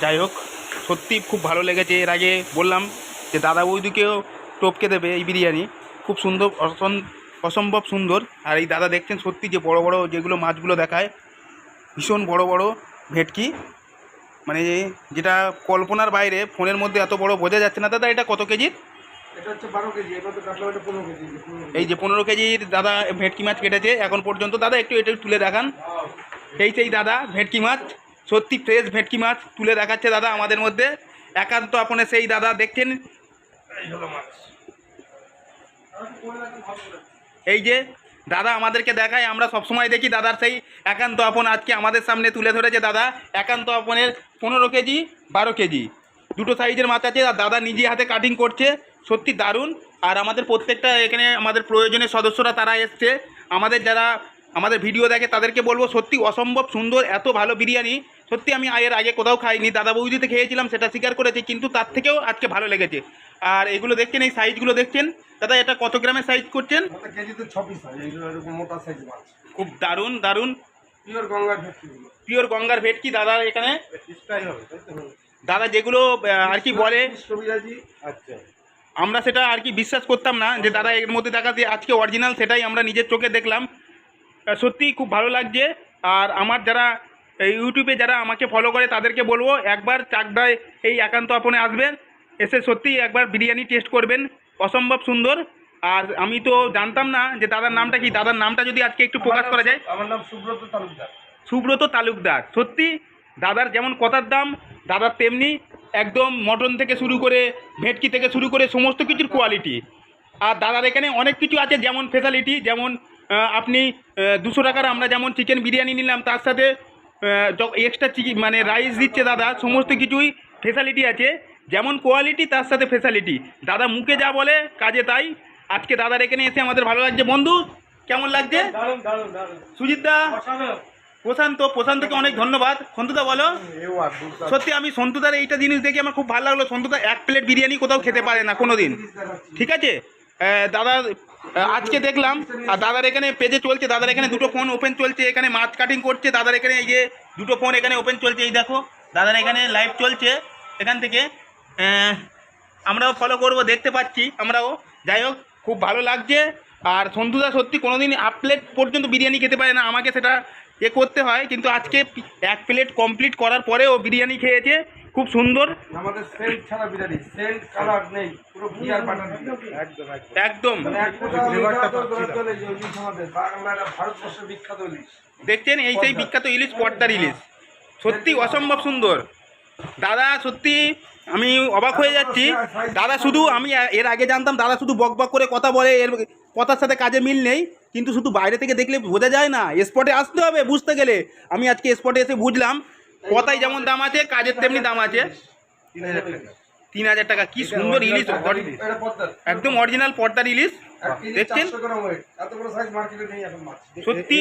যাই হোক সত্যি খুব ভালো লেগেছে। এর আগে বললাম যে দাদা বৌদিকেও টপকে দেবে এই বিরিয়ানি। খুব সুন্দর অসম- অসম্ভব সুন্দর। আর এই দাদা দেখছেন সত্যি যে বড় বড় যেগুলো মাছগুলো দেখায় ভীষণ বড় বড় ভেটকি। মানে যেটা কল্পনার বাইরে ফোনের মধ্যে এত বড় বোঝা যাচ্ছে না। দাদা এটা কত কেজির। এই যে পনেরো কেজির দাদা ভেটকি মাছ কেটেছে। এখন পর্যন্ত দাদা একটু এটা তুলে দেখান। এই সেই দাদা ভেটকি মাছ। সত্যি ফ্রেশ ভেটকি মাছ তুলে দেখাচ্ছে দাদা আমাদের মধ্যে। একান্ত আপনি সেই দাদা দেখছেন। এই যে দাদা আমাদেরকে দেখায়, আমরা সবসময় দেখি দাদার সেই একান্ত আপন আজকে আমাদের সামনে তুলে ধরেছে দাদা। একান্ত আপনের পনেরো কেজি, বারো কেজি। দুটো সাইজের মাছ আছে, আর দাদা নিজে হাতে কাটিং করছে। সত্যি দারুণ। আর আমাদের প্রত্যেকটা এখানে আমাদের প্রয়োজনীয় সদস্যরা তারা এসছে। আমাদের যারা আমাদের ভিডিও দেখে তাদেরকে বলব, সত্যি অসম্ভব সুন্দর, এত ভালো বিরিয়ানি। সত্যি আমি এর আগে কোথাও খাইনি দাদা বৌদিতে খেয়েছিলাম সেটা স্বীকার করেছি কিন্তু তার থেকেও আজকে ভালো লেগেছে। আর এগুলো দেখছেন এই সাইজগুলো দেখছেন? দাদা এটা কত গ্রামের সাইজ করছেন? খুব দারুণ দারুণ। পিওর গঙ্গার ভেটকিগুলো পিওর গঙ্গার ভেটকি দাদা এখানে? দাদা যেগুলো আর কি বলে? আচ্ছা। আমরা সেটা আর কি বিশ্বাস করতাম না যে দাদা এর মধ্যে দেখাতে আজকে অরিজিনাল সেটাই আমরা নিজের চোখে দেখলাম। সত্যিই খুব ভালো লাগছে। আর আমার যারা ইউটিউবে যারা আমাকে ফলো করে তাদেরকে বলব একবার চাকদায় এই একান্ত আপনে আসবেন এসে সত্যি একবার বিরিয়ানি টেস্ট করবেন অসম্ভব সুন্দর। আর আমি তো জানতাম না যে দাদার নামটা কি দাদার নামটা যদি আজকে একটু প্রকাশ করা যায়। আমার নাম সুব্রত তালুকদার। সুব্রত তালুকদার সত্যি দাদার যেমন কথার দাম দাদার তেমনি একদম মটন থেকে শুরু করে ভেটকি থেকে শুরু করে সমস্ত কিছুর কোয়ালিটি আর দাদার এখানে অনেক কিছু আছে যেমন ফেসিলিটি যেমন আপনি দুশো টাকার আমরা যেমন চিকেন বিরিয়ানি নিলাম তার সাথে এক্সট্রা চিকেন মানে রাইস দিচ্ছে দাদা সমস্ত কিছুই ফেসালিটি আছে। যেমন কোয়ালিটি তার সাথে ফেসালিটি দাদা মুখে যা বলে কাজে তাই। আজকে দাদার এখানে এসে আমাদের ভালো লাগছে। বন্ধু কেমন লাগছে? দারুণ দারুণ দারুণ সুজিত দা? প্রশান্ত। প্রশান্তকে অনেক ধন্যবাদ। সন্তুদা বলো। সত্যি আমি সন্তুদার এইটা জিনিস দেখে আমার খুব ভালো লাগল। সন্তুদা এক প্লেট বিরিয়ানি কোথাও খেতে পারে না কোনো দিন ঠিক আছে? আহ, আজকে দেখলাম, আর দাদার এখানে পেজে চলছে, দাদার এখানে দুটো ফোন ওপেন চলছে, এখানে মাছ কাটিং করছে, দাদার এখানে এই যে দুটো ফোন এখানে ওপেন চলছে, এই দেখো, দাদার এখানে লাইভ চলছে, এখান থেকে আমরাও ফলো করব, দেখতে পাচ্ছি, আমরাও। যাই হোক, খুব ভালো লাগছে, আর সন্তুদা সত্যি কোনোদিন আপ প্লেট পর্যন্ত বিরিয়ানি খেতে পারে না, আমাকে সেটা এ করতে হয়, কিন্তু আজকে এক প্লেট কমপ্লিট করার পরেও বিরিয়ানি খেয়েছে খুব সুন্দর। আমাদের সেন্ট ছাড়া বিরিয়ানি সেন্ট কালার নেই পুরো ঘিয়ার বাটার একদম মানে বাংলার ভারতবর্ষের বিখ্যাত ইলিশ। দেখছেন? এই সেই বিখ্যাত ইলিশ পর্দার ইলিশ। সত্যি অসম্ভব সুন্দর। দাদা সত্যি আমি অবাক হয়ে যাচ্ছি। দাদা শুধু আমি এর আগে জানতাম দাদা শুধু বক বক করে কথা বলে এর কথার সাথে কাজে মিল নেই। কিন্তু শুধু বাইরে থেকে দেখলে বোঝা যায় না স্পটে আসতে হবে বুঝতে গেলে। আমি আজকে স্পটে এসে বুঝলাম কথাই যেমন দাম আছে কাজের তেমনি দাম আছে। তিন হাজার টাকা কি সুন্দর ইলিশ একদম অরিজিনাল পর্দার ইলিশ দেখছেন চারশো গ্রাম ওয়েট। এত বড় সাইজ মার্কেটে নেই এখন মাছ। সত্যি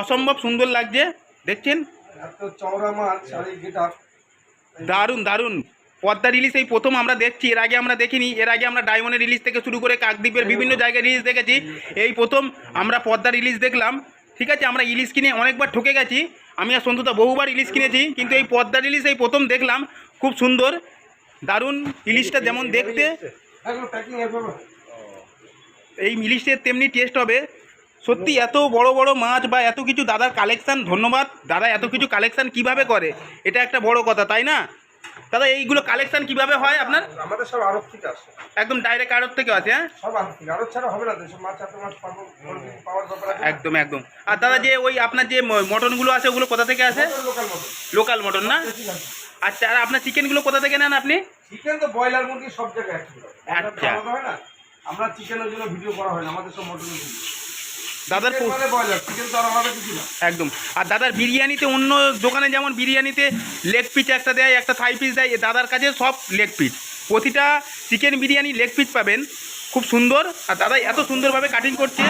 অসম্ভব সুন্দর লাগছে। দেখছেন? দারুণ দারুণ। পদ্মা রিলিজ এই প্রথম আমরা দেখছি এর আগে আমরা দেখিনি। এর আগে আমরা ডায়মন্ডের রিলিজ থেকে শুরু করে কাকদ্বীপের বিভিন্ন জায়গায় রিলিজ দেখেছি। এই প্রথম আমরা পদ্মা রিলিজ দেখলাম। ঠিক আছে আমরা ইলিশ কিনে অনেকবার ঠকে গেছি। আমি আর সন্তুদা বহুবার ইলিশ কিনেছি, কিন্তু এই পদ্মার ইলিশ এই প্রথম দেখলাম, খুব সুন্দর, দারুণ ইলিশটা যেমন দেখতে। এই ইলিশের তেমনি টেস্ট হবে। সত্যি এত বড় বড় মাছ বা এত কিছু দাদার কালেকশান ধন্যবাদ। দাদা এত কিছু কালেকশান কীভাবে করে? এটা একটা বড় কথা, তাই না? দাদা এইগুলো কালেকশন কীভাবে হয় আপনার? আমাদের সব আড়ত থেকে আসে। একদম ডাইরেক্ট আড়ত থেকে আছে হ্যাঁ? সব আড়ত থেকে। আড়ত ছাড়া হবে না তো মাছ এত মাছ পাবো পাওয়ার ব্যাপার আছে একদম একদম। আর দাদা যে ওই আপনার যে মটনগুলো আছে ওগুলো কোথা থেকে আসে? লোকাল মতো লোকাল মটন না? আচ্ছা আর আপনার চিকেনগুলো কোথা থেকে নেন আপনি? চিকেন তো ব্রয়লার মুরগি সব জায়গায়। আমাদের আচ্ছা। আমরা চিকেনের জন্য ভিডিও করা হয় না আমাদের সব মটনের ভিডিও দাদার একদম। আর দাদার বিরিয়ানিতে অন্য দোকানে যেমন বিরিয়ানিতে লেগ পিস একটা দেয় একটা থাই পিস দেয় দাদার কাছে সব লেগ পিস প্রতিটা চিকেন বিরিয়ানি লেগ পিস পাবেন। খুব সুন্দর। আর দাদা এত সুন্দরভাবে কাটিং করছে।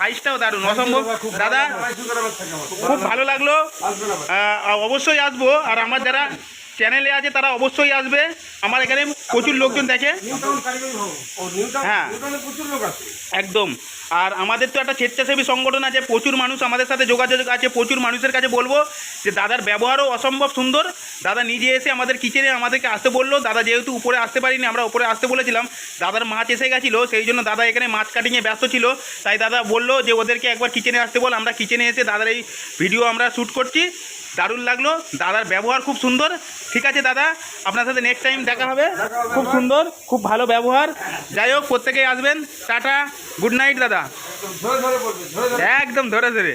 সাইজটাও দারুণ। অসম্ভব। দাদা। খুব ভালো লাগল অবশ্যই আসব। আর আমার যারা চ্যানেলে আছে তারা অবশ্যই আসবে। আমার এখানে প্রচুর লোকজন দেখে। হ্যাঁ। একদম। আর আমাদের তো একটা স্বেচ্ছাসেবী সংগঠন আছে, প্রচুর মানুষ আমাদের সাথে যোগাযোগ আছে, প্রচুর মানুষের কাছে বলব যে দাদার ব্যবহারও অসম্ভব সুন্দর। দাদা নিজে এসে আমাদের কিচেনে আমাদেরকে আসতে বলল। দাদা যেহেতু উপরে আসতে পারিনি, আমরা উপরে আসতে বলেছিলাম। দাদার মাছ এসে গেছিল, সেই জন্য দাদা এখানে মাছ কাটিংয়ে ব্যস্ত ছিল। তাই দাদা বলল যে ওদেরকে একবার কিচেনে আসতে বল। আমরা কিচেনে এসে দাদার এই ভিডিও আমরা শ্যুট করছি। দারুণ লাগল। দাদার ব্যবহার খুব সুন্দর। ঠিক আছে দাদা? আপনার সাথে নেক্সট টাইম দেখা হবে। খুব সুন্দর খুব ভালো ব্যবহার। যাই হোক প্রত্যেকেই আসবেন। টাটা গুড নাইট দাদা। একদম ধরে ধরে।